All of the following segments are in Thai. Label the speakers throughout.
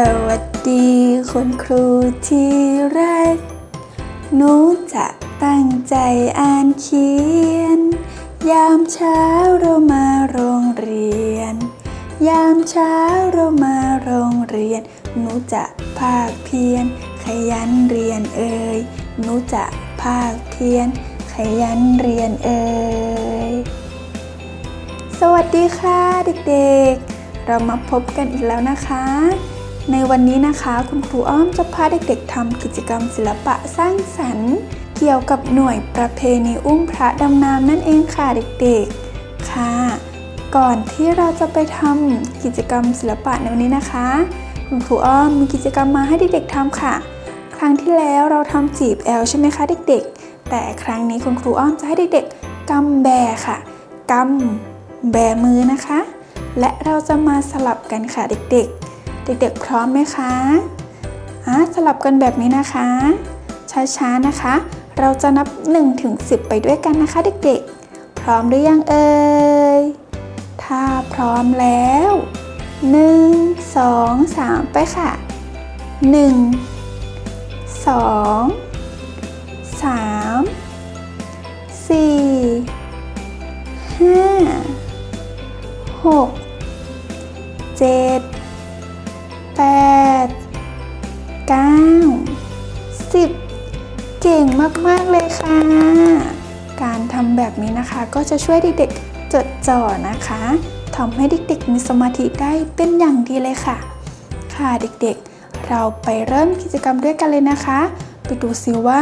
Speaker 1: สวัสดีคุณครูที่รัก หนูจะตั้งใจอ่านเขียน ยามเช้าเรามาโรงเรียน ยามเช้าเรามาโรงเรียน หนูจะภาคเพียรขยันเรียนเอ่ย หนูจะภาคเพียรขยันเรียนเอ่ย สวัสดีค่ะเด็กๆ เรามาพบกันอีกแล้วนะคะ ในวันนี้นะคะคุณครูอ้อมจะพาเด็กๆทำกิจกรรมศิลปะสร้างสรรค์ เกี่ยวกับหน่วยประเพณีอุ้มพระดำน้ำนั่นเองค่ะเด็กๆค่ะ ก่อนที่เราจะไปทำกิจกรรมศิลปะในวันนี้นะคะ คุณครูอ้อมมีกิจกรรมมาให้เด็กๆทำค่ะ ครั้งที่แล้วเราทำจีบแอลใช่ไหมคะเด็กๆ แต่ครั้งนี้คุณครูอ้อมจะให้เด็กๆกำแบค่ะกำแบมือนะคะ และเราจะมาสลับกันค่ะเด็กๆ เด็กๆ พร้อมไหมคะอะสลับกันแบบนี้นะคะ ช้าๆนะคะ เราจะนับ1ถึง10 ไปด้วยกันนะคะ เด็กๆ พร้อมหรือยังเอ่ย ถ้าพร้อมแล้ว 1 2 3 ไปค่ะ 1 2 3 4 5 6 7 8 เก่งมาก ๆ เลยค่ะ การทำแบบนี้นะคะ ก็จะช่วยเด็กๆจดจ่อนะคะทำให้เด็กๆมีสมาธิได้เป็นอย่างดีเลยค่ะ ค่ะเด็กๆ เราไปเริ่มกิจกรรมด้วยกันเลยนะคะ ไปดูซิว่า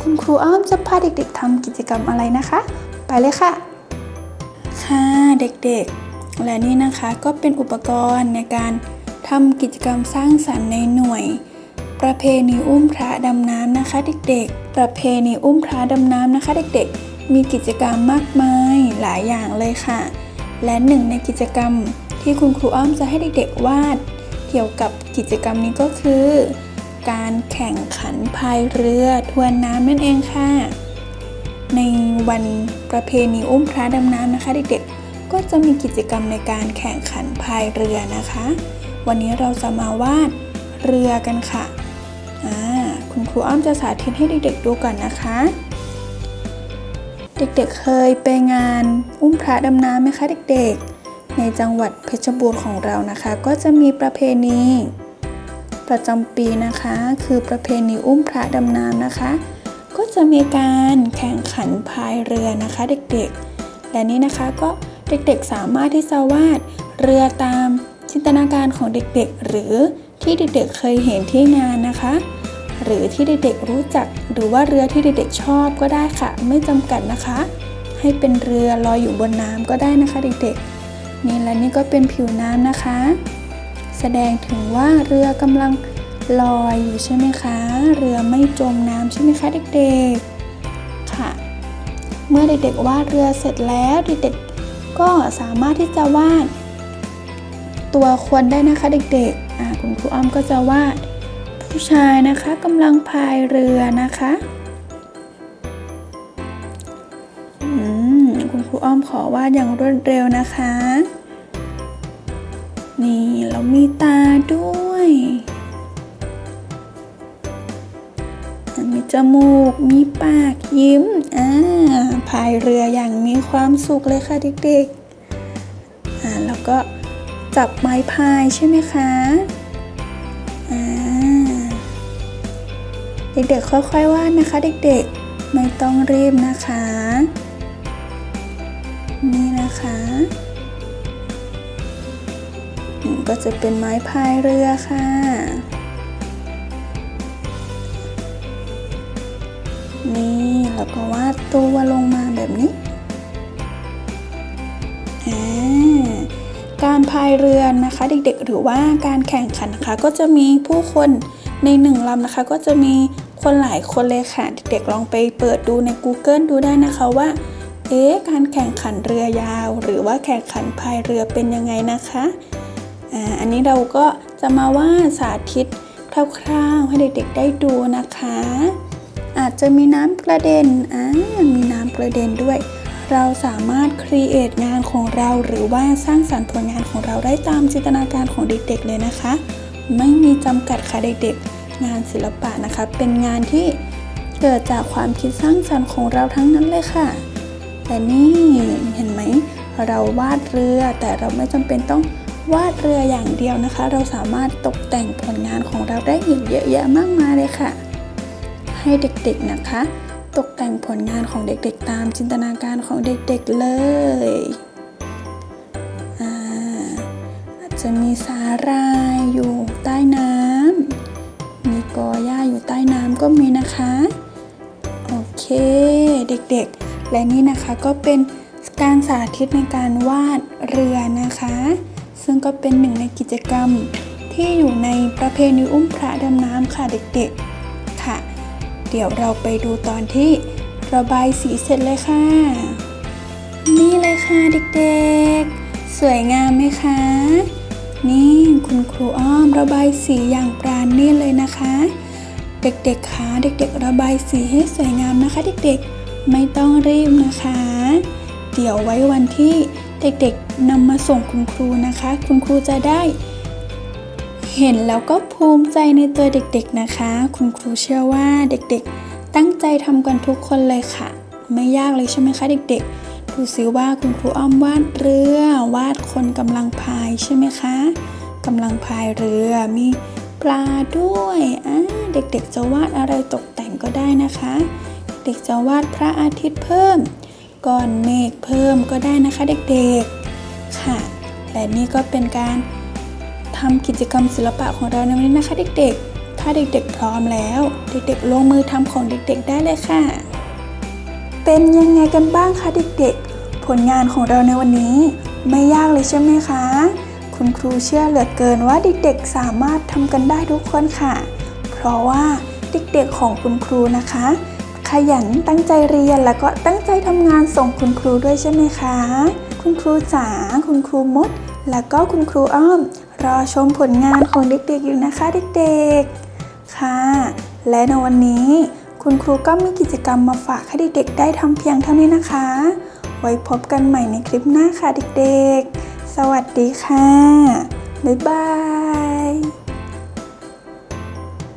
Speaker 1: คุณครูอ้อมจะพาเด็กๆทำกิจกรรมอะไรนะคะ ไปเลยค่ะ ค่ะเด็กๆ และนี่นะคะก็เป็นอุปกรณ์ในการทำกิจกรรมสร้างสรรค์ในหน่วย ประเพณีอุ้มพระดำน้ำนะคะ เด็กๆ ประเพณีอุ้มพระดำน้ำนะคะ เด็กๆ มีกิจกรรมมากมายหลายอย่างเลยค่ะ และหนึ่งในกิจกรรมที่คุณครูอ้อมจะให้เด็กๆวาด เกี่ยวกับกิจกรรมนี้ก็คือ การแข่งขันพายเรือทวนน้ำนั่นเองค่ะ ในวันประเพณีอุ้มพระดำน้ำนะคะ เด็กๆ ก็จะมีกิจกรรมในการแข่งขันพายเรือนะคะ วันนี้เราจะมาวาดเรือกันค่ะ รูอ้อมจะสาธิตให้เด็กๆดูก่อนนะคะ เด็กๆเคยไปงานอุ้มพระดำน้ำไหมคะเด็กๆ ในจังหวัดเพชรบูรณ์ของเรานะคะ ก็จะมีประเพณี ประจำปีนะคะ คือประเพณีอุ้มพระดำน้ำนะคะ ก็จะมีการแข่งขันพายเรือนะคะ เด็กๆ และนี่นะคะก็เด็กๆสามารถที่จะวาดเรือตามจินตนาการของเด็กๆ หรือที่เด็กๆเคยเห็นที่งานนะคะ หรือที่เด็กๆรู้จัก หรือว่าเรือที่เด็กๆชอบก็ได้ค่ะ ไม่จำกัดนะคะ ให้เป็นเรือลอยอยู่บนน้ำก็ได้นะคะเด็กๆ นี่และนี่ก็เป็นผิวน้ำนะคะ แสดงถึงว่าเรือกำลังลอยอยู่ใช่ไหมคะ เรือไม่จมน้ำใช่ไหมคะเด็กๆ ค่ะ เมื่อเด็กๆวาดเรือเสร็จแล้วเด็กๆก็สามารถที่จะวาด ตัวคนได้นะคะเด็กๆคุณครูอ้อมก็จะวาด ผู้ชายนะคะกำลังพายเรือนะคะอืมคุณครูอ้อมขอวาดอย่างรวดเร็วนะคะ นี่เรามีตาด้วยมีจมูก มีปากยิ้ม อ่า พายเรืออย่างมีความสุขเลยค่ะเด็กๆ อ่า แล้วก็จับไม้พายใช่ไหมคะ อ่า เด็กๆค่อยๆวาดนะคะ เด็กๆไม่ต้องรีบนะคะ นี่นะคะก็จะเป็นไม้พายเรือค่ะ นี่แล้วก็วาดตัวลงมาแบบนี้การพายเรือนะคะ เด็กๆ หรือว่าการแข่งขันนะคะ ก็จะมีผู้คนในหนึ่งลำนะคะ ก็จะมี คนหลายคนเลยค่ะ เด็กๆลองไปเปิดดูใน Google ดูได้นะคะว่า เอ๊ะการแข่งขันเรือยาว หรือว่าแข่งขันพายเรือเป็นยังไงนะคะอันนี้เราก็จะมาว่าสาธิตคร่าวๆให้เด็กๆได้ดูนะคะ อาจจะมีน้ำกระเด็นอ่ามีน้ำกระเด็นด้วย เราสามารถครีเอทงานของเราหรือว่าสร้างสรรค์ผลงานของเราได้ตามจินตนาการของเด็กๆเลยนะคะ ไม่มีจำกัดค่ะเด็กๆ งานศิลปะนะคะ เป็นงานที่เกิดจากความคิดสร้างสรรค์ของเราทั้งนั้นเลยค่ะ แต่นี่เห็นไหมเราวาดเรือแต่เราไม่จำเป็นต้องวาดเรืออย่างเดียวนะคะ เราสามารถตกแต่งผลงานของเราได้อีกเยอะแยะมากมายเลยค่ะ ให้เด็กๆนะคะ ตกแต่งผลงานของเด็กๆ ตามจินตนาการของเด็กๆเลยอาอาจจะมีสาหร่ายอยู่ใต้น้ำ กอหญ้าอยู่ใต้น้ำก็มีนะคะ โอเคเด็กๆ และนี่นะคะก็เป็นการสาธิตในการวาดเรือนะคะ ซึ่งก็เป็นหนึ่งในกิจกรรมที่อยู่ในประเพณีอุ้มพระดำน้ำค่ะเด็กๆค่ะ เดี๋ยวเราไปดูตอนที่ระบายสีเสร็จเลยค่ะ นี่เลยค่ะเด็กๆ สวยงามไหมคะ นี่คุณครูอ้อมระบายสีอย่างปราณีตเลยนะคะ เด็กๆคะเด็กๆ ระบายสีให้สวยงามนะคะ เด็กๆไม่ต้องรีบนะคะ เดี๋ยวไว้วันที่เด็กๆนำมาส่งคุณครูนะคะ คุณครูจะได้ เห็นแล้วก็ภูมิใจในตัวเด็กๆนะคะ คุณครูเชื่อว่าเด็กๆ ตั้งใจทำกันทุกคนเลยค่ะ ไม่ยากเลยใช่ไหมคะเด็กๆ ดูซิว่าคุณครูอ้อมวาดเรือ วาดคนกำลังพายใช่ไหมคะกำลังพายเรือมีปลาด้วยอ่าเด็กๆจะวาดอะไรตกแต่งก็ได้นะคะ เด็กจะวาดพระอาทิตย์เพิ่มก้อนเมฆเพิ่มก็ได้นะคะเด็กๆค่ะ และนี่ก็เป็นการทำกิจกรรมศิลปะของเราในวันนี้นะคะเด็กๆ ถ้าเด็กๆพร้อมแล้ว เด็กๆลงมือทำของเด็กๆได้เลยค่ะ เป็นยังไงกันบ้างคะเด็กๆ ผลงานของเราในวันนี้ ไม่ยากเลยใช่ไหมคะ คุณครูเชื่อเหลือเกินว่าเด็กๆสามารถทำกันได้ทุกคนค่ะ เพราะว่าเด็กๆของคุณครูนะคะ ขยันตั้งใจเรียนแล้วก็ตั้งใจทำงานส่งคุณครูด้วยใช่ไหมคะ คุณครูจ๋าคุณครูมด แล้วก็คุณครูอ้อม รอชมผลงานของเด็กๆอยู่นะคะเด็กๆค่ะ และในวันนี้ คุณครูก็มีกิจกรรมมาฝากให้เด็กๆได้ทำเพียงเท่านี้นะคะ ไว้พบกันใหม่ในคลิปหน้าค่ะเด็กๆ สวัสดีค่ะ บ๊ายบาย